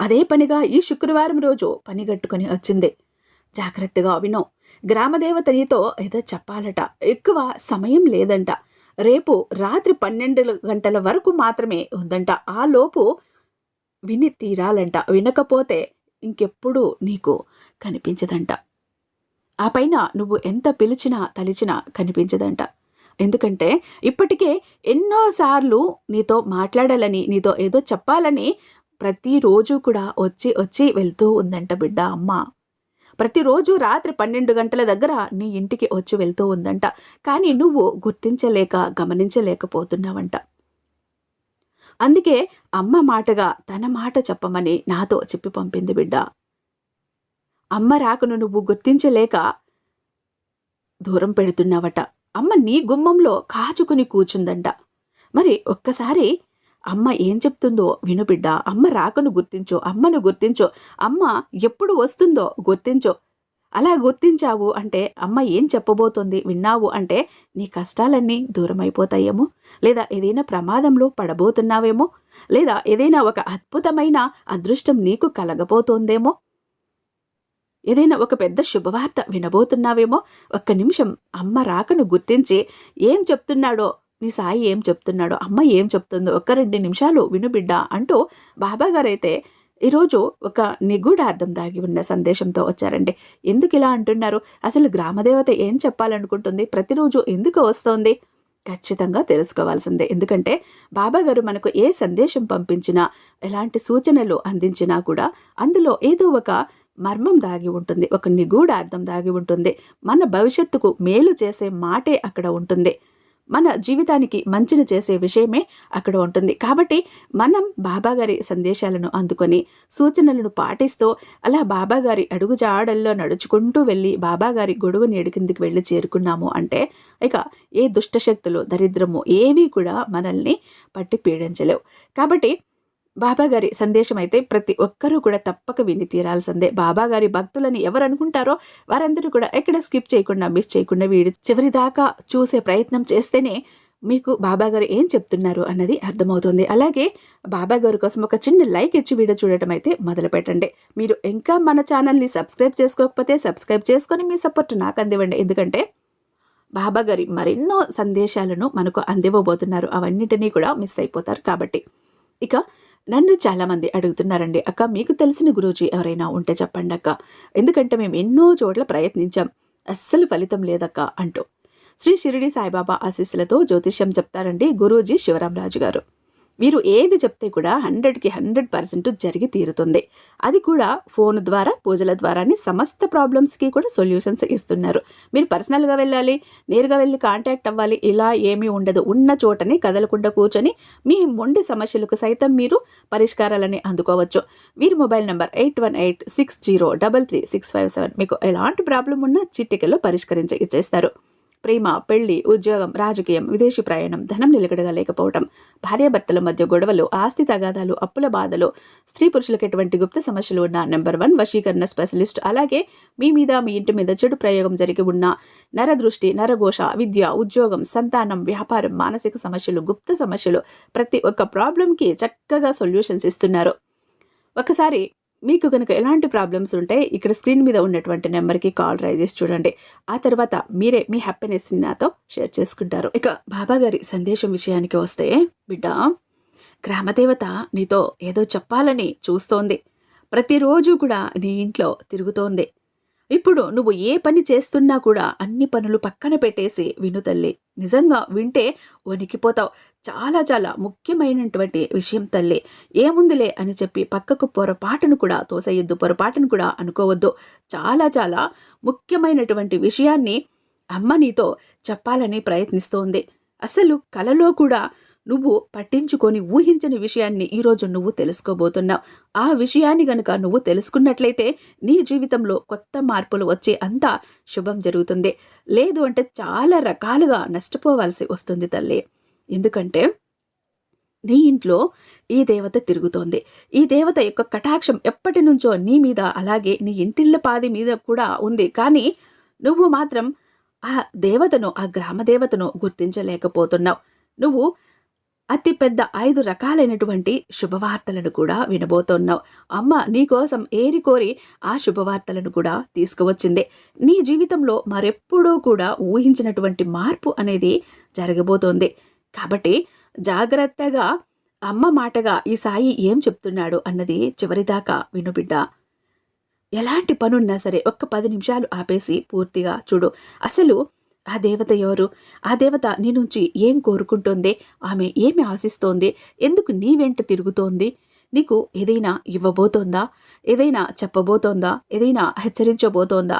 అదే పనిగా ఈ శుక్రవారం రోజు పనిగట్టుకుని వచ్చింది. జాగ్రత్తగా వినో. గ్రామదేవత నీతో ఏదో చెప్పాలట. ఎక్కువ సమయం లేదంట. రేపు రాత్రి పన్నెండు గంటల వరకు మాత్రమే ఉందంట. ఆ లోపు విని తీరాలంట. వినకపోతే ఇంకెప్పుడు నీకు కనిపించదంట. ఆ పైన నువ్వు ఎంత పిలిచినా తలిచినా కనిపించదంట. ఎందుకంటే ఇప్పటికే ఎన్నోసార్లు నీతో మాట్లాడాలని నీతో ఏదో చెప్పాలని ప్రతిరోజు కూడా వచ్చి వచ్చి వెళ్తూ ఉందంట బిడ్డ అమ్మ. ప్రతిరోజు రాత్రి పన్నెండు గంటల దగ్గర నీ ఇంటికి వచ్చి వెళ్తూ ఉందంట. కానీ నువ్వు గుర్తించలేక గమనించలేకపోతున్నావంట. అందుకే అమ్మ మాటగా తన మాట చెప్పమని నాతో చెప్పి పంపింది బిడ్డ. అమ్మ రాకను నువ్వు గుర్తించలేక దూరం పెడుతున్నావట. అమ్మ నీ గుమ్మంలో కాచుకుని కూర్చుందంట. మరి ఒక్కసారి అమ్మ ఏం చెప్తుందో విను బిడ్డ. అమ్మ రాకను గుర్తించు. అమ్మను గుర్తించు. అమ్మ ఎప్పుడు వస్తుందో గుర్తించు. అలా గుర్తించావు అంటే అమ్మ ఏం చెప్పబోతోంది విన్నావు అంటే నీ కష్టాలన్నీ దూరం అయిపోతాయేమో లేదా ఏదైనా ప్రమాదంలో పడబోతున్నావేమో? లేదా ఏదైనా ఒక అద్భుతమైన అదృష్టం నీకు కలగబోతోందేమో? ఏదైనా ఒక పెద్ద శుభవార్త వినబోతున్నావేమో? ఒక్క నిమిషం అమ్మ రాకను గుర్తించి ఏం చెప్తున్నాడో నీ సాయి ఏం చెప్తున్నాడో అమ్మ ఏం చెప్తుందో ఒక రెండు నిమిషాలు వినుబిడ్డ అంటూ బాబాగారు అయితే ఈరోజు ఒక నిగూఢార్థం దాగి ఉన్న సందేశంతో వచ్చారండి. ఎందుకు ఇలా అంటున్నారు? అసలు గ్రామదేవత ఏం చెప్పాలనుకుంటుంది? ప్రతిరోజు ఎందుకు వస్తోంది? ఖచ్చితంగా తెలుసుకోవాల్సిందే. ఎందుకంటే బాబా గారు మనకు ఏ సందేశం పంపించినా ఎలాంటి సూచనలు అందించినా కూడా అందులో ఏదో ఒక మర్మం దాగి ఉంటుంది. ఒక నిగూఢార్థం దాగి ఉంటుంది. మన భవిష్యత్తుకు మేలు చేసే మాటే అక్కడ ఉంటుంది. మన జీవితానికి మంచిని చేసే విషయమే అక్కడ ఉంటుంది. కాబట్టి మనం బాబాగారి సందేశాలను అందుకొని సూచనలను పాటిస్తూ అలా బాబాగారి అడుగుజాడల్లో నడుచుకుంటూ వెళ్ళి బాబాగారి గొడుగు నేడు కిందికి వెళ్ళి చేరుకున్నాము అంటే ఇక ఏ దుష్టశక్తులు దరిద్రము ఏవి కూడా మనల్ని పట్టి పీడించలేవు. కాబట్టి బాబాగారి సందేశం అయితే ప్రతి ఒక్కరూ కూడా తప్పక విని తీరాల్సిందే. బాబాగారి భక్తులని ఎవరు అనుకుంటారో వారందరూ కూడా ఎక్కడ స్కిప్ చేయకుండా మిస్ చేయకుండా వీడి చివరి దాకా చూసే ప్రయత్నం చేస్తేనే మీకు బాబాగారు ఏం చెప్తున్నారు అన్నది అర్థమవుతుంది. అలాగే బాబాగారు కోసం ఒక చిన్న లైక్ ఇచ్చి వీడియో చూడటం అయితే మొదలు పెట్టండి. మీరు ఇంకా మన ఛానల్ని సబ్స్క్రైబ్ చేసుకోకపోతే సబ్స్క్రైబ్ చేసుకొని మీ సపోర్ట్ నాకు అందివ్వండి. ఎందుకంటే బాబాగారి మరెన్నో సందేశాలను మనకు అందివ్వబోతున్నారు. అవన్నిటినీ కూడా మిస్ అయిపోతారు కాబట్టి. ఇక నన్ను చాలామంది అడుగుతున్నారండి అక్క మీకు తెలిసిన గురూజీ ఎవరైనా ఉంటే చెప్పండి అక్క. ఎందుకంటే మేము ఎన్నో చోట్ల ప్రయత్నించాం. అస్సలు ఫలితం లేదక్క అంటూ. శ్రీ షిరిడి సాయిబాబా ఆశీస్సులతో జ్యోతిష్యం చెప్తారండి గురూజీ శివరామరాజు గారు. మీరు ఏది చెప్తే కూడా హండ్రెడ్కి హండ్రెడ్ పర్సెంట్ జరిగి తీరుతుంది. అది కూడా ఫోన్ ద్వారా పూజల ద్వారానే సమస్త ప్రాబ్లమ్స్కి కూడా సొల్యూషన్స్ ఇస్తున్నారు. మీరు పర్సనల్గా వెళ్ళాలి నేరుగా వెళ్ళి కాంటాక్ట్ అవ్వాలి ఇలా ఏమీ ఉండదు. ఉన్న చోటని కదలకుండా కూర్చొని మీ మొండి సమస్యలకు సైతం మీరు పరిష్కారాలని అందుకోవచ్చు. వీరి mobile number eight one eight six zero double three six five seven. మీకు ఎలాంటి ప్రాబ్లం ఉన్నా చిట్టికల్లో పరిష్కరించి ఇచ్చేస్తారు. ప్రేమ పెళ్ళి ఉద్యోగం రాజకీయం విదేశీ ప్రయాణం ధనం నిలకడగా లేకపోవడం భార్యాభర్తల మధ్య గొడవలు ఆస్తి తగాదాలు అప్పుల బాధలు స్త్రీ పురుషులకు ఎటువంటి గుప్త సమస్యలు ఉన్న నెంబర్ వన్ వశీకరణ స్పెషలిస్ట్ అలాగే మీ మీద మీ ఇంటి మీద చెడు ప్రయోగం జరిగి ఉన్న నరదృష్టి నరఘోష విద్య ఉద్యోగం సంతానం వ్యాపారం మానసిక సమస్యలు గుప్త సమస్యలు ప్రతి ఒక్క ప్రాబ్లంకి చక్కగా సొల్యూషన్స్ ఇస్తున్నారు. ఒకసారి మీకు కనుక ఎలాంటి ప్రాబ్లమ్స్ ఉంటే ఇక్కడ స్క్రీన్ మీద ఉన్నటువంటి నెంబర్కి కాల్ ట్రై చేసి చూడండి. ఆ తర్వాత మీరే మీ హ్యాపీనెస్ని నాతో షేర్ చేసుకుంటారు. ఇక బాబా గారి సందేశం విషయానికి వస్తే బిడ్డ గ్రామదేవత నీతో ఏదో చెప్పాలని చూస్తోంది. ప్రతిరోజు కూడా నీ ఇంట్లో తిరుగుతోంది. ఇప్పుడు నువ్వు ఏ పని చేస్తున్నా కూడా అన్ని పనులు పక్కన పెట్టేసి విను తల్లి. నిజంగా వింటే వణికిపోతావు. చాలా చాలా ముఖ్యమైనటువంటి విషయం తల్లి. ఏముందిలే అని చెప్పి పక్కకు పొరపాటును కూడా తోసేయొద్దు పొరపాటును కూడా అనుకోవద్దు. చాలా చాలా ముఖ్యమైనటువంటి విషయాన్ని అమ్మ నీతో చెప్పాలని ప్రయత్నిస్తోంది. అసలు కలలో కూడా నువ్వు పట్టించుకొని ఊహించని విషయాన్ని ఈరోజు నువ్వు తెలుసుకోబోతున్నావు. ఆ విషయాన్ని గనుక నువ్వు తెలుసుకున్నట్లయితే నీ జీవితంలో కొత్త మార్పులు వచ్చే అంతా శుభం జరుగుతుంది. లేదు అంటే చాలా రకాలుగా నష్టపోవాల్సి వస్తుంది తల్లి. ఎందుకంటే నీ ఇంట్లో ఈ దేవత తిరుగుతోంది. ఈ దేవత యొక్క కటాక్షం ఎప్పటి నుంచో నీ మీద అలాగే నీ ఇంటిళ్ళ పాది మీద కూడా ఉంది. కానీ నువ్వు మాత్రం ఆ దేవతను ఆ గ్రామ దేవతను గుర్తించలేకపోతున్నావు. నువ్వు అతిపెద్ద ఐదు రకాలైనటువంటి శుభవార్తలను కూడా వినబోతున్నావు. అమ్మ నీకోసం ఏరి కోరి ఆ శుభవార్తలను కూడా తీసుకువచ్చింది. నీ జీవితంలో మరెప్పుడూ కూడా ఊహించినటువంటి మార్పు అనేది జరగబోతోంది. కాబట్టి జాగ్రత్తగా అమ్మ మాటగా ఈ సాయి ఏం చెప్తున్నాడు అన్నది చివరిదాకా వినుబిడ్డ ఎలాంటి పనున్నా సరే ఒక్క పది నిమిషాలు ఆపేసి పూర్తిగా చూడు. అసలు ఆ దేవత ఎవరు? ఆ దేవత నీ నుంచి ఏం కోరుకుంటోంది? ఆమె ఏమి ఆశిస్తోంది? ఎందుకు నీ వెంట తిరుగుతోంది? నీకు ఏదైనా ఇవ్వబోతోందా? ఏదైనా చెప్పబోతోందా? ఏదైనా హెచ్చరించబోతోందా?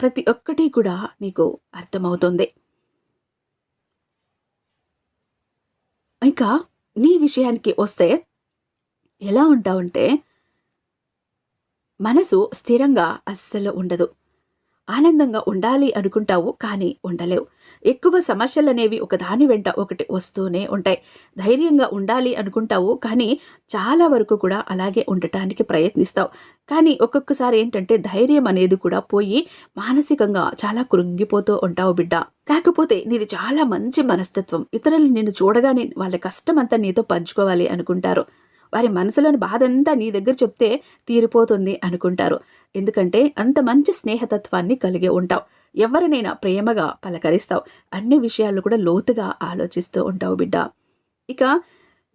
ప్రతి ఒక్కటి కూడా నీకు అర్థమవుతుంది. ఇంకా నీ విషయానికి వస్తే ఎలా ఉంటావంటే మనసు స్థిరంగా అస్సలు ఉండదు. ఆనందంగా ఉండాలి అనుకుంటావు కానీ ఉండలేవు. ఎక్కువ సమస్యలు అనేవి ఒకదాని వెంట ఒకటి వస్తూనే ఉంటాయి. ధైర్యంగా ఉండాలి అనుకుంటావు కానీ చాలా వరకు కూడా అలాగే ఉండటానికి ప్రయత్నిస్తావు. కానీ ఒక్కొక్కసారి ఏంటంటే ధైర్యం అనేది కూడా పోయి మానసికంగా చాలా కృంగిపోతూ ఉంటావు బిడ్డ. కాకపోతే నీది చాలా మంచి మనస్తత్వం. ఇతరులు నిన్ను చూడగానే వాళ్ళ కష్టం అంతా నీతో పంచుకోవాలి అనుకుంటారు. వారి మనసులోని బాధంతా నీ దగ్గర చెప్తే తీరిపోతుంది అనుకుంటారు. ఎందుకంటే అంత మంచి స్నేహతత్వాన్ని కలిగి ఉంటావు. ఎవరినైనా ప్రేమగా పలకరిస్తావు. అన్ని విషయాలు కూడా లోతుగా ఆలోచిస్తూ ఉంటావు బిడ్డ. ఇక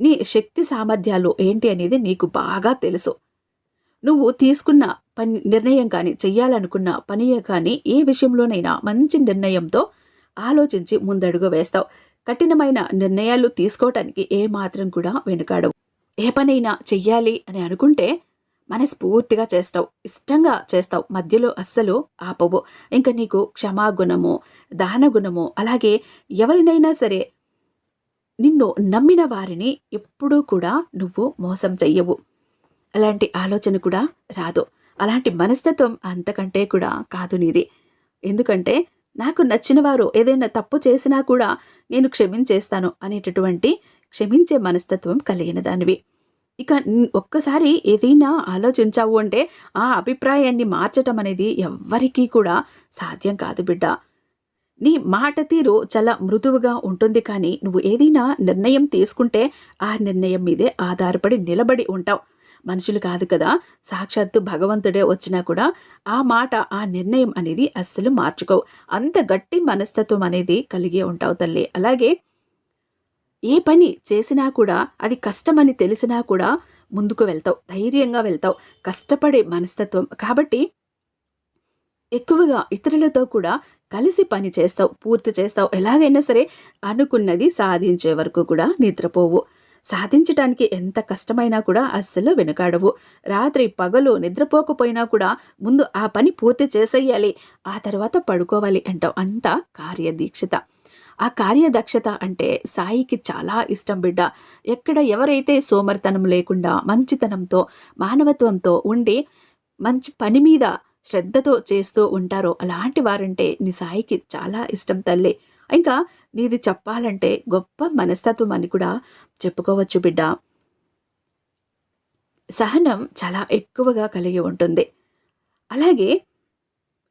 నీ శక్తి సామర్థ్యాలు ఏంటి అనేది నీకు బాగా తెలుసు. నువ్వు తీసుకున్న పని నిర్ణయం కానీ చెయ్యాలనుకున్న పని కానీ ఏ విషయంలోనైనా మంచి నిర్ణయంతో ఆలోచించి ముందడుగు వేస్తావు. కఠినమైన నిర్ణయాలు తీసుకోవటానికి ఏ మాత్రం కూడా వెనుకాడవు. ఏ పనైనా చెయ్యాలి అని అనుకుంటే మనస్ఫూర్తిగా చేస్తావు. ఇష్టంగా చేస్తావు. మధ్యలో అస్సలు ఆపవు. ఇంకా నీకు క్షమాగుణము దానగుణము అలాగే ఎవరినైనా సరే నిన్ను నమ్మిన వారిని ఎప్పుడూ కూడా నువ్వు మోసం చెయ్యవు. అలాంటి ఆలోచన కూడా రాదు. అలాంటి మనస్తత్వం అంతకంటే కూడా కాదు నీది. ఎందుకంటే నాకు నచ్చిన వారు ఏదైనా తప్పు చేసినా కూడా నేను క్షమించేస్తాను అనేటటువంటి క్షమించే మనస్తత్వం కలిగిన దానివి ఇక ఒక్కసారి ఏదైనా ఆలోచించావు అంటే ఆ అభిప్రాయాన్ని మార్చటం అనేది ఎవ్వరికీ కూడా సాధ్యం కాదు బిడ్డ. నీ మాట తీరు చాలా మృదువుగా ఉంటుంది కానీ నువ్వు ఏదైనా నిర్ణయం తీసుకుంటే ఆ నిర్ణయం మీదే ఆధారపడి నిలబడి ఉంటావు. మనుషులు కాదు కదా సాక్షాత్తు భగవంతుడే వచ్చినా కూడా ఆ మాట ఆ నిర్ణయం అనేది అస్సలు మార్చుకోవు. అంత గట్టి మనస్తత్వం అనేది కలిగి ఉంటావు తల్లి. అలాగే ఏ పని చేసినా కూడా అది కష్టమని తెలిసినా కూడా ముందుకు వెళ్తావు. ధైర్యంగా వెళ్తావు. కష్టపడే మనస్తత్వం. కాబట్టి ఎక్కువగా ఇతరులతో కూడా కలిసి పని చేస్తావు పూర్తి చేస్తావు. ఎలాగైనా సరే అనుకున్నది సాధించే వరకు కూడా నిద్రపోవు. సాధించటానికి ఎంత కష్టమైనా కూడా అస్సలు వెనుకాడవు. రాత్రి పగలు నిద్రపోకపోయినా కూడా ముందు ఆ పని పూర్తి చేసేయాలి. ఆ తర్వాత పడుకోవాలి అంటావు. అంత కార్యదీక్షత. ఆ కార్యదక్షత అంటే సాయికి చాలా ఇష్టం బిడ్డ. ఎక్కడ ఎవరైతే సోమర్తనం లేకుండా మంచితనంతో మానవత్వంతో ఉండి మంచి పని మీద శ్రద్ధతో చేస్తూ ఉంటారో అలాంటి వారంటే నీ సాయికి చాలా ఇష్టం తల్లి. ఇంకా నీది చెప్పాలంటే గొప్ప మనస్తత్వం అని కూడా చెప్పుకోవచ్చు బిడ్డ. సహనం చాలా ఎక్కువగా కలిగి ఉంటుంది. అలాగే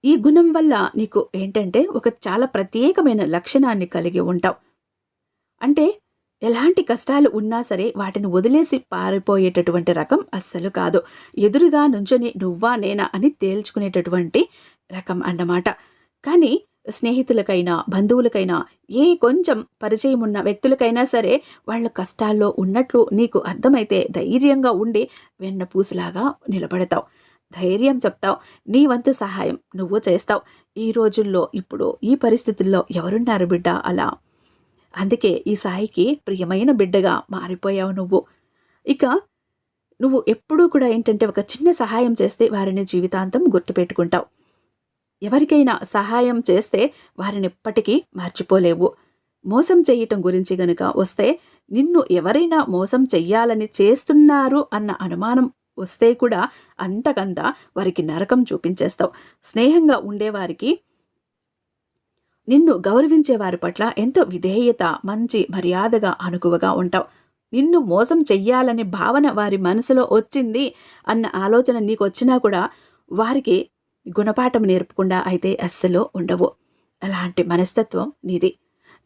ఈ గుణం వల్ల నీకు ఏంటంటే ఒక చాలా ప్రత్యేకమైన లక్షణాన్ని కలిగి ఉంటావు. అంటే ఎలాంటి కష్టాలు ఉన్నా సరే వాటిని వదిలేసి పారిపోయేటటువంటి రకం అస్సలు కాదు. ఎదురుగా నుంచొని నువ్వా నేనా అని తేల్చుకునేటటువంటి రకం అన్నమాట. కానీ స్నేహితులకైనా బంధువులకైనా ఏ కొంచెం పరిచయం ఉన్న వ్యక్తులకైనా సరే వాళ్ళ కష్టాల్లో ఉన్నట్లు నీకు అర్థమైతే ధైర్యంగా ఉండి వెన్నపూసలాగా నిలబడతావు. ధైర్యం చెప్తావు నీ వంతు సహాయం నువ్వు చేస్తావు. ఈ రోజుల్లో ఇప్పుడు ఈ పరిస్థితుల్లో ఎవరున్నారు బిడ్డ అలా? అందుకే ఈ సాయికి ప్రియమైన బిడ్డగా మారిపోయావు నువ్వు. ఇక నువ్వు ఎప్పుడూ కూడా ఏంటంటే ఒక చిన్న సహాయం చేస్తే వారిని జీవితాంతం గుర్తుపెట్టుకుంటావు. ఎవరికైనా సహాయం చేస్తే వారిని ఎప్పటికీ మర్చిపోలేవు. మోసం చేయటం గురించి గనుక వస్తే నిన్ను ఎవరైనా మోసం చెయ్యాలని చేస్తున్నారు అన్న అనుమానం వస్తే కూడా అంతకంత వారికి నరకం చూపించేస్తావు. స్నేహంగా ఉండేవారికి నిన్ను గౌరవించే వారి పట్ల ఎంతో విధేయత మంచి మర్యాదగా అనుకువగా ఉంటావు. నిన్ను మోసం చెయ్యాలనే భావన వారి మనసులో వచ్చింది అన్న ఆలోచన నీకు వచ్చినా కూడా వారికి గుణపాఠం నేర్పకుండా అయితే అస్సలు ఉండవు. అలాంటి మనస్తత్వం నీది.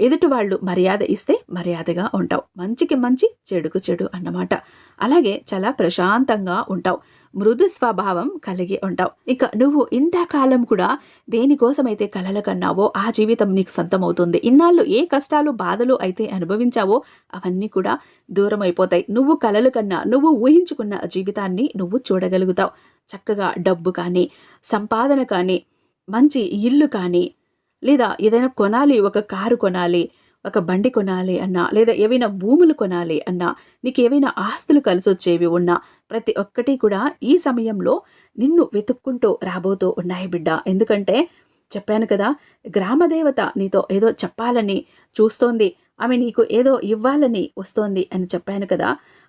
ఎదుటి వాళ్ళు మర్యాద ఇస్తే మర్యాదగా ఉంటావు. మంచికి మంచి చెడుకు చెడు అన్నమాట. అలాగే చాలా ప్రశాంతంగా ఉంటావు. మృదు స్వభావం కలిగి ఉంటావు. ఇక నువ్వు ఇంతకాలం కూడా దేనికోసమైతే కలలు కన్నావో ఆ జీవితం నీకు సొంతమవుతుంది. ఇన్నాళ్ళు ఏ కష్టాలు బాధలు అయితే అనుభవించావో అవన్నీ కూడా దూరం అయిపోతాయి నువ్వు కలలు కన్నా నువ్వు ఊహించుకున్న జీవితాన్ని నువ్వు చూడగలుగుతావు. చక్కగా డబ్బు కానీ సంపాదన కానీ మంచి ఇల్లు కానీ లేదా ఏదైనా కొనాలి ఒక కారు కొనాలి ఒక బండి కొనాలి అన్నా లేదా ఏవైనా భూములు కొనాలి అన్నా నీకు ఏవైనా ఆస్తులు కలిసి వచ్చేవి ఉన్నా ప్రతి ఒక్కటి కూడా ఈ సమయంలో నిన్ను వెతుక్కుంటూ రాబోతూ ఉన్నాయి బిడ్డ. ఎందుకంటే చెప్పాను కదా గ్రామదేవత నీతో ఏదో చెప్పాలని చూస్తోంది ఆమె నీకు ఏదో ఇవ్వాలని వస్తోంది అని చెప్పాను కదా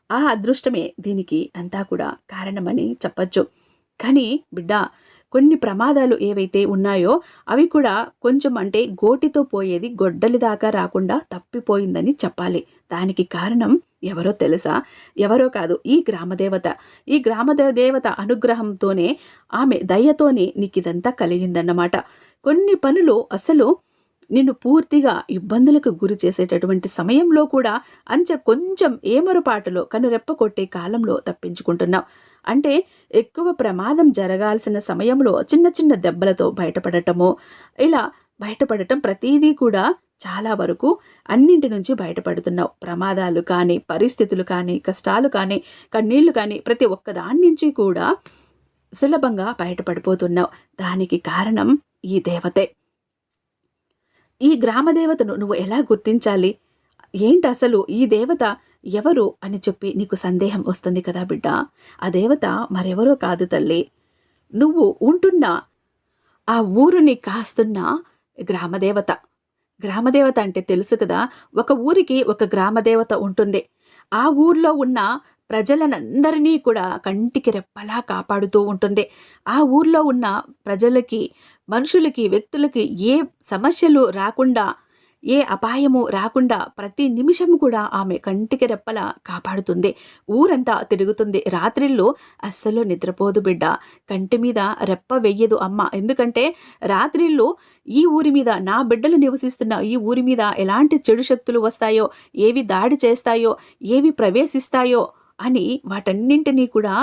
ఆ అదృష్టమే దీనికి అంతా కూడా కారణమని చెప్పచ్చు. కానీ బిడ్డ కొన్ని ప్రమాదాలు ఏవైతే ఉన్నాయో అవి కూడా కొంచెం అంటే గోటితో పోయేది గొడ్డలి దాకా రాకుండా తప్పిపోయిందని చెప్పాలి. దానికి కారణం ఎవరో తెలుసా? ఎవరో కాదు ఈ గ్రామదేవత ఈ గ్రామదేవత అనుగ్రహంతోనే ఆమె దయ్యతోనే నీకు ఇదంతా కలిగిందన్నమాట. కొన్ని పనులు అసలు నిన్ను పూర్తిగా ఇబ్బందులకు గురి చేసేటటువంటి సమయంలో కూడా అంచె కొంచెం ఏమరుపాటులో కనురెప్ప కొట్టే కాలంలో తప్పించుకుంటున్నావు. అంటే ఎక్కువ ప్రమాదం జరగాల్సిన సమయంలో చిన్న చిన్న దెబ్బలతో బయటపడటము. ఇలా బయటపడటం ప్రతీదీ కూడా చాలా వరకు అన్నింటి నుంచి బయటపడుతున్నావు. ప్రమాదాలు కానీ పరిస్థితులు కానీ కష్టాలు కానీ కన్నీళ్ళు కానీ ప్రతి ఒక్క దాని నుంచి కూడా సులభంగా బయటపడిపోతున్నావు. దానికి కారణం ఈ దేవతే. ఈ గ్రామదేవతను నువ్వు ఎలా గుర్తించాలి? ఏంటి అసలు ఈ దేవత ఎవరు అని చెప్పి నీకు సందేహం వస్తుంది కదా బిడ్డ? ఆ దేవత మరెవరో కాదు తల్లి. నువ్వు ఉంటున్న ఆ ఊరుని కాస్తున్న గ్రామదేవత. గ్రామదేవత అంటే తెలుసు కదా ఒక ఊరికి ఒక గ్రామదేవత ఉంటుంది. ఆ ఊర్లో ఉన్న ప్రజలనందరినీ కూడా కంటికి రెప్పలా కాపాడుతూ ఉంటుంది. ఆ ఊర్లో ఉన్న ప్రజలకి మనుషులకి వ్యక్తులకి ఏ సమస్యలు రాకుండా ఏ అపాయము రాకుండా ప్రతి నిమిషం కూడా ఆమె కంటికి రెప్పల కాపాడుతుంది. ఊరంతా తిరుగుతుంది. రాత్రిళ్ళు అస్సలు నిద్రపోదు బిడ్డ. కంటి మీద రెప్ప వెయ్యదు అమ్మ. ఎందుకంటే రాత్రిళ్ళు ఈ ఊరి మీద నా బిడ్డలు నివసిస్తున్న ఈ ఊరి మీద ఎలాంటి చెడు శక్తులు వస్తాయో ఏవి దాడి చేస్తాయో ఏవి ప్రవేశిస్తాయో అని వాటన్నింటినీ కూడా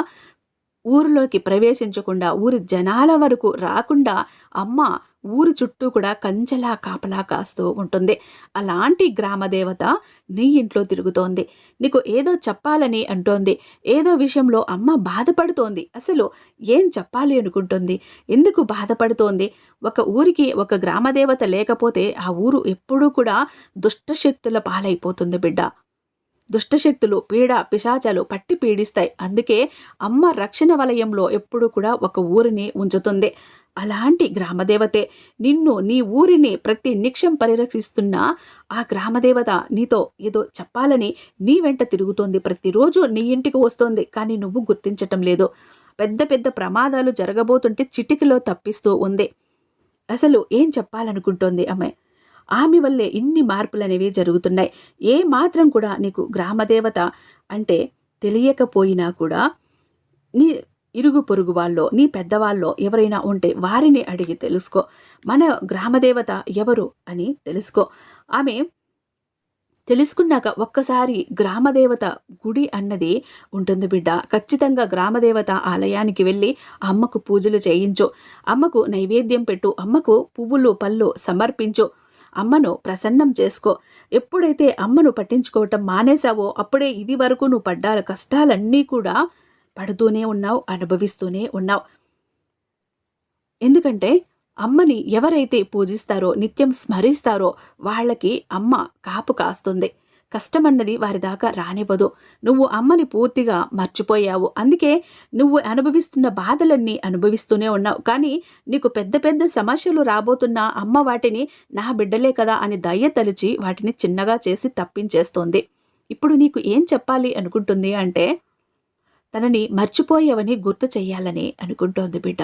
ఊరిలోకి ప్రవేశించకుండా ఊరి జనాల వరకు రాకుండా అమ్మ ఊరు చుట్టూ కూడా కంచెలా కాపలా కాస్తూ ఉంటుంది. అలాంటి గ్రామదేవత నీ ఇంట్లో తిరుగుతోంది. నీకు ఏదో చెప్పాలని అంటోంది. ఏదో విషయంలో అమ్మ బాధపడుతోంది. అసలు ఏం చెప్పాలి అనుకుంటుంది? ఎందుకు బాధపడుతోంది? ఒక ఊరికి ఒక గ్రామదేవత లేకపోతే ఆ ఊరు ఎప్పుడూ కూడా దుష్టశక్తుల పాలైపోతుంది బిడ్డ. దుష్టశక్తులు పీడ పిశాచాలు పట్టి పీడిస్తాయి. అందుకే అమ్మ రక్షణ వలయంలో ఎప్పుడు కూడా ఒక ఊరిని ఉంచుతుంది. అలాంటి గ్రామదేవతే నిన్ను నీ ఊరిని ప్రతి నిక్షం పరిరక్షిస్తున్న ఆ గ్రామదేవత నీతో ఏదో చెప్పాలని నీ వెంట తిరుగుతోంది. ప్రతిరోజు నీ ఇంటికి వస్తోంది. కానీ నువ్వు గుర్తించటం లేదు. పెద్ద పెద్ద ప్రమాదాలు జరగబోతుంటే చిటికలో తప్పిస్తూ ఉంది. అసలు ఏం చెప్పాలనుకుంటోంది అమ్మాయి ఆమె వల్లే ఇన్ని మార్పులు అనేవి జరుగుతున్నాయి. ఏ మాత్రం కూడా నీకు గ్రామదేవత అంటే తెలియకపోయినా కూడా నీ ఇరుగు పొరుగు వాళ్ళో నీ పెద్దవాళ్ళో ఎవరైనా ఉంటే వారిని అడిగి తెలుసుకో. మన గ్రామదేవత ఎవరు అని తెలుసుకో. ఆమె తెలుసుకున్నాక ఒక్కసారి గ్రామదేవత గుడి అన్నది ఉంటుంది బిడ్డ. ఖచ్చితంగా గ్రామదేవత ఆలయానికి వెళ్ళి అమ్మకు పూజలు చేయించు. అమ్మకు నైవేద్యం పెట్టు. అమ్మకు పువ్వులు పళ్ళు సమర్పించు. అమ్మను ప్రసన్నం చేసుకో. ఎప్పుడైతే అమ్మను పట్టించుకోవటం మానేశావో అప్పుడే ఇది వరకు నువ్వు పడ్డాల కష్టాలన్నీ కూడా పడుతూనే ఉన్నావు అనుభవిస్తూనే ఉన్నావు. ఎందుకంటే అమ్మని ఎవరైతే పూజిస్తారో నిత్యం స్మరిస్తారో వాళ్ళకి అమ్మ కాపు కాస్తుంది. కష్టమన్నది వారి దాకా రానివ్వదు. నువ్వు అమ్మని పూర్తిగా మర్చిపోయావు. అందుకే నువ్వు అనుభవిస్తున్న బాధలన్నీ అనుభవిస్తూనే ఉన్నావు. కానీ నీకు పెద్ద పెద్ద సమస్యలు రాబోతున్న అమ్మ వాటిని నా బిడ్డలే కదా అని దయ్య తలిచి వాటిని చిన్నగా చేసి తప్పించేస్తోంది. ఇప్పుడు నీకు ఏం చెప్పాలి అనుకుంటుంది అంటే తనని మర్చిపోయావని గుర్తు చెయ్యాలని అనుకుంటోంది బిడ్డ.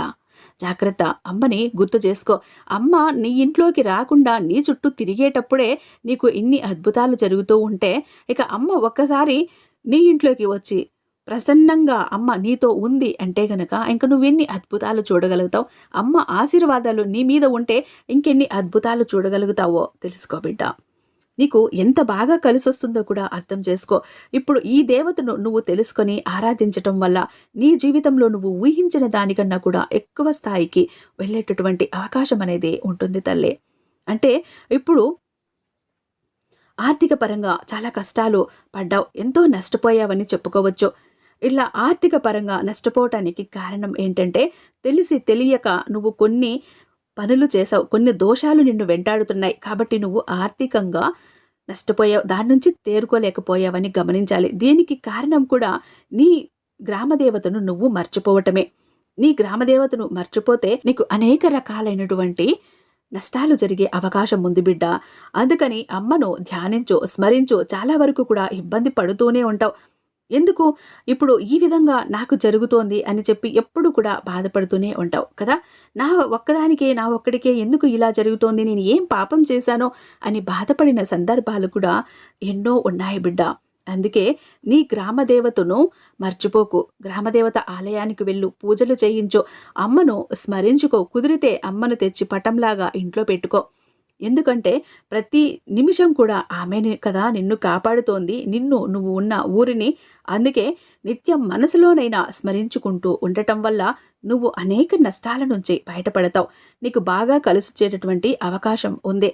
జాగ్రత్త అమ్మని గుర్తు చేసుకో. అమ్మ నీ ఇంట్లోకి రాకుండా నీ చుట్టూ తిరిగేటప్పుడే నీకు ఇన్ని అద్భుతాలు జరుగుతూ ఉంటే ఇక అమ్మ ఒక్కసారి నీ ఇంట్లోకి వచ్చి ప్రసన్నంగా అమ్మ నీతో ఉంది అంటే గనక ఇంక నువ్వెన్ని అద్భుతాలు చూడగలుగుతావు? అమ్మ ఆశీర్వాదాలు నీ మీద ఉంటే ఇంకెన్ని అద్భుతాలు చూడగలుగుతావో తెలుసుకో బిడ్డ. నీకు ఎంత బాగా కలిసొస్తుందో కూడా అర్థం చేసుకో. ఇప్పుడు ఈ దేవతను నువ్వు తెలుసుకొని ఆరాధించటం వల్ల నీ జీవితంలో నువ్వు ఊహించిన దానికన్నా కూడా ఎక్కువ స్థాయికి వెళ్ళేటటువంటి అవకాశం అనేది ఉంటుంది తల్లి. అంటే ఇప్పుడు ఆర్థిక పరంగా చాలా కష్టాలు పడ్డావు ఎంతో నష్టపోయావని చెప్పుకోవచ్చు. ఇలా ఆర్థిక పరంగా నష్టపోవటానికి కారణం ఏంటంటే తెలిసి తెలియక నువ్వు కొన్ని పనులు చేసావు కొన్ని దోషాలు నిన్ను వెంటాడుతున్నాయి. కాబట్టి నువ్వు ఆర్థికంగా నష్టపోయావు. దాని నుంచి తేరుకోలేకపోయావని గమనించాలి. దీనికి కారణం కూడా నీ గ్రామదేవతను నువ్వు మర్చిపోవటమే. నీ గ్రామదేవతను మర్చిపోతే నీకు అనేక రకాలైనటువంటి నష్టాలు జరిగే అవకాశం ఉంది బిడ్డ. అందుకని అమ్మను ధ్యానించు స్మరించు. చాలా వరకు కూడా ఇబ్బంది పడుతూనే ఉంటావు. ఎందుకు? ఇప్పుడు ఈ విధంగా నాకు జరుగుతోంది అని చెప్పి ఎప్పుడు కూడా బాధపడుతూనే ఉంటావు కదా? నా ఒక్కదానికే నా ఒక్కడికే ఎందుకు ఇలా జరుగుతోంది? నేను ఏం పాపం చేశానో అని బాధపడిన సందర్భాలు కూడా ఎన్నో ఉన్నాయి బిడ్డ. అందుకే నీ గ్రామదేవతను మర్చిపోకు. గ్రామదేవత ఆలయానికి వెళ్ళు పూజలు చేయించు. అమ్మను స్మరించుకో. కుదిరితే అమ్మను తెచ్చి పటంలాగా ఇంట్లో పెట్టుకో. ఎందుకంటే ప్రతి నిమిషం కూడా ఆమెని కదా నిన్ను కాపాడుతోంది. నిన్ను నువ్వు ఉన్న ఊరిని అందుకే నిత్యం మనసులోనైనా స్మరించుకుంటూ ఉండటం వల్ల నువ్వు అనేక నష్టాల నుంచి బయటపడతావు. నీకు బాగా కలిసొచ్చేటటువంటి అవకాశం ఉంది.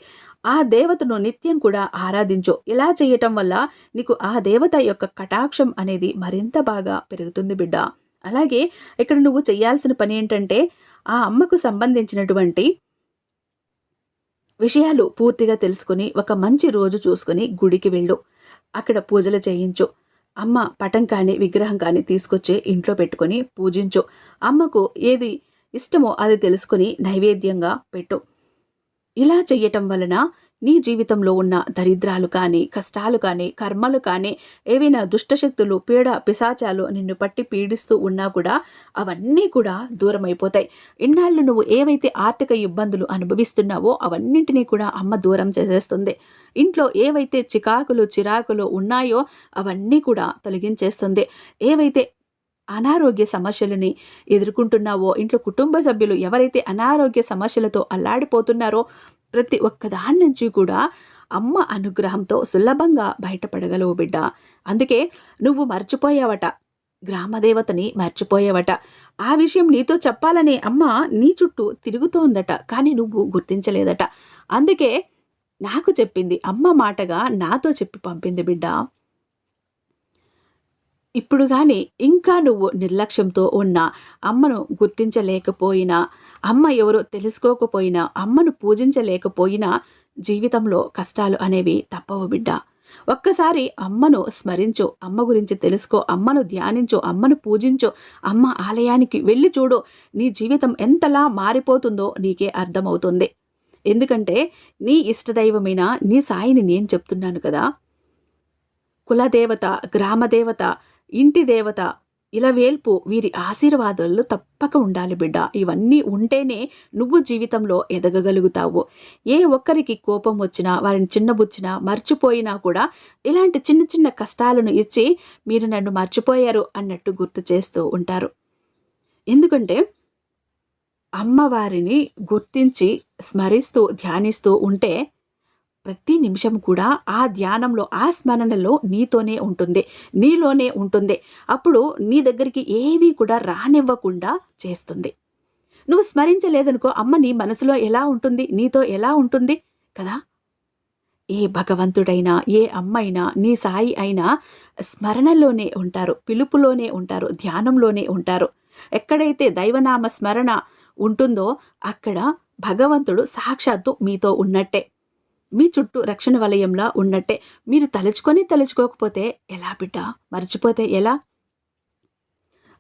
ఆ దేవతను నిత్యం కూడా ఆరాధించు. ఇలా చేయటం వల్ల నీకు ఆ దేవత యొక్క కటాక్షం అనేది మరింత బాగా పెరుగుతుంది బిడ్డ. అలాగే ఇక్కడ నువ్వు చేయాల్సిన పని ఏంటంటే ఆ అమ్మకు సంబంధించినటువంటి విషయాలు పూర్తిగా తెలుసుకుని ఒక మంచి రోజు చూసుకుని గుడికి వెళ్ళు. అక్కడ పూజలు చేయించు. అమ్మ పటం కానీ విగ్రహం కానీ తీసుకొచ్చి ఇంట్లో పెట్టుకొని పూజించు. అమ్మకు ఏది ఇష్టమో అది తెలుసుకుని నైవేద్యంగా పెట్టు. ఇలా చెయ్యటం వలన నీ జీవితంలో ఉన్న దరిద్రాలు కానీ కష్టాలు కానీ కర్మలు కానీ ఏవైనా దుష్టశక్తులు పీడ పిశాచాలు నిన్ను పట్టి పీడిస్తూ ఉన్నా కూడా అవన్నీ కూడా దూరం అయిపోతాయి ఇన్నాళ్ళు నువ్వు ఏవైతే ఆర్థిక ఇబ్బందులు అనుభవిస్తున్నావో అవన్నింటినీ కూడా అమ్మ దూరం చేసేస్తుంది. ఇంట్లో ఏవైతే చికాకులు చిరాకులు ఉన్నాయో అవన్నీ కూడా తొలగించేస్తుంది. ఏవైతే అనారోగ్య సమస్యలని ఎదుర్కొంటున్నావో ఇంట్లో కుటుంబ సభ్యులు ఎవరైతే అనారోగ్య సమస్యలతో అల్లాడిపోతున్నారో ప్రతి ఒక్క దాని నుంచి కూడా అమ్మ అనుగ్రహంతో సులభంగా బయటపడగలవు బిడ్డ. అందుకే నువ్వు మర్చిపోయావట గ్రామదేవతని మర్చిపోయావట. ఆ విషయం నీతో చెప్పాలనే అమ్మ నీ చుట్టూ తిరుగుతోందట కానీ నువ్వు గుర్తించలేదట. అందుకే నాకు చెప్పింది అమ్మ మాటగా నాతో చెప్పి పంపింది బిడ్డ. ఇప్పుడు కానీ ఇంకా నువ్వు నిర్లక్ష్యంతో ఉన్న అమ్మను గుర్తించలేకపోయినా అమ్మ ఎవరో తెలుసుకోకపోయినా అమ్మను పూజించలేకపోయినా జీవితంలో కష్టాలు అనేవి తప్పవు బిడ్డ. ఒక్కసారి అమ్మను స్మరించు అమ్మ గురించి తెలుసుకో అమ్మను ధ్యానించు అమ్మను పూజించు అమ్మ ఆలయానికి వెళ్ళి చూడు నీ జీవితం ఎంతలా మారిపోతుందో నీకే అర్థమవుతుంది. ఎందుకంటే నీ ఇష్టదైవమైన నీ సాయిని నేను చెప్తున్నాను కదా. కులదేవత గ్రామదేవత ఇంటి దేవత ఇలవేల్పు వీరి ఆశీర్వాదాలు తప్పక ఉండాలి బిడ్డ. ఇవన్నీ ఉంటేనే నువ్వు జీవితంలో ఎదగగలుగుతావు. ఏ ఒక్కరికి కోపం వచ్చినా వారిని చిన్నబుచ్చినా మర్చిపోయినా కూడా ఇలాంటి చిన్న చిన్న కష్టాలను ఇచ్చి మీరు నన్ను మర్చిపోయారు అన్నట్టు గుర్తు చేస్తూ ఉంటారు. ఎందుకంటే అమ్మవారిని గుర్తించి స్మరిస్తూ ధ్యానిస్తూ ఉంటే ప్రతి నిమిషం కూడా ఆ ధ్యానంలో ఆ స్మరణలో నీతోనే ఉంటుంది నీలోనే ఉంటుంది. అప్పుడు నీ దగ్గరికి ఏవి కూడా రానివ్వకుండా చేస్తుంది. నువ్వు స్మరించలేదనుకో అమ్మ నీ మనసులో ఎలా ఉంటుంది నీతో ఎలా ఉంటుంది కదా? ఏ భగవంతుడైనా ఏ అమ్మైనా నీ సాయి అయినా స్మరణలోనే ఉంటారు పిలుపులోనే ఉంటారు ధ్యానంలోనే ఉంటారు. ఎక్కడైతే దైవనామ స్మరణ ఉంటుందో అక్కడ భగవంతుడు సాక్షాత్తు మీతో ఉన్నట్టే. మీ చుట్టూ రక్షణ వలయంలా ఉన్నట్టే. మీరు తలుచుకొని తలుచుకోకపోతే ఎలా బిడ్డ? మర్చిపోతే ఎలా?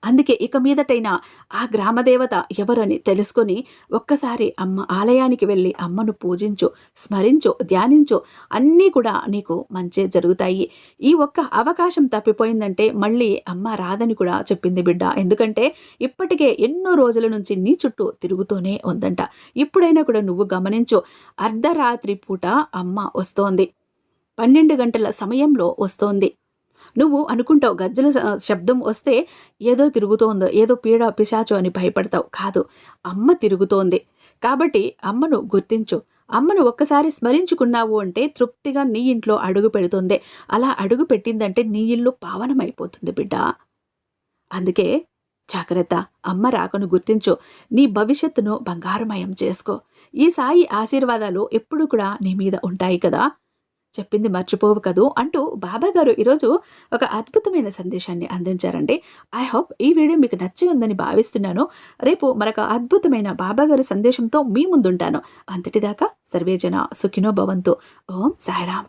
అందుకే ఇక మీదటైనా ఆ గ్రామదేవత ఎవరని తెలుసుకొని ఒక్కసారి అమ్మ ఆలయానికి వెళ్ళి అమ్మను పూజించు స్మరించు ధ్యానించు అన్నీ కూడా నీకు మంచి జరుగుతాయి. ఈ ఒక్క అవకాశం తప్పిపోయిందంటే మళ్ళీ అమ్మ రాదని కూడా చెప్పింది బిడ్డ. ఎందుకంటే ఇప్పటికే ఎన్నో రోజుల నుంచి నీ చుట్టూ తిరుగుతూనే ఉందంట. ఇప్పుడైనా కూడా నువ్వు గమనించు అర్ధరాత్రి పూట అమ్మ వస్తోంది. పన్నెండు గంటల సమయంలో వస్తోంది. నువ్వు అనుకుంటావు గజ్జల శబ్దం వస్తే ఏదో తిరుగుతోందో ఏదో పీడ పిశాచు అని భయపడతావు. కాదు అమ్మ తిరుగుతోంది. కాబట్టి అమ్మను గుర్తించు. అమ్మను ఒక్కసారి స్మరించుకున్నావు అంటే తృప్తిగా నీ ఇంట్లో అడుగు పెడుతుంది. అలా అడుగు పెట్టిందంటే నీ ఇల్లు పావనమైపోతుంది బిడ్డ. అందుకే జాగ్రత్త అమ్మ రాకను గుర్తించు. నీ భవిష్యత్తును బంగారుమయం చేసుకో. ఈ సాయి ఆశీర్వాదాలు ఎప్పుడు కూడా నీ మీద ఉంటాయి కదా. చెప్పింది మర్చిపోవు కదూ అంటూ బాబా గారు ఈరోజు ఒక అద్భుతమైన సందేశాన్ని అందించారండి. ఐ హోప్ ఈ వీడియో మీకు నచ్చి ఉందని భావిస్తున్నాను. రేపు మరొక అద్భుతమైన బాబా గారి సందేశంతో మీ ముందుంటాను. అంతటిదాకా సర్వేజన సుఖినో భవంతు. ఓం సాయిరామ్.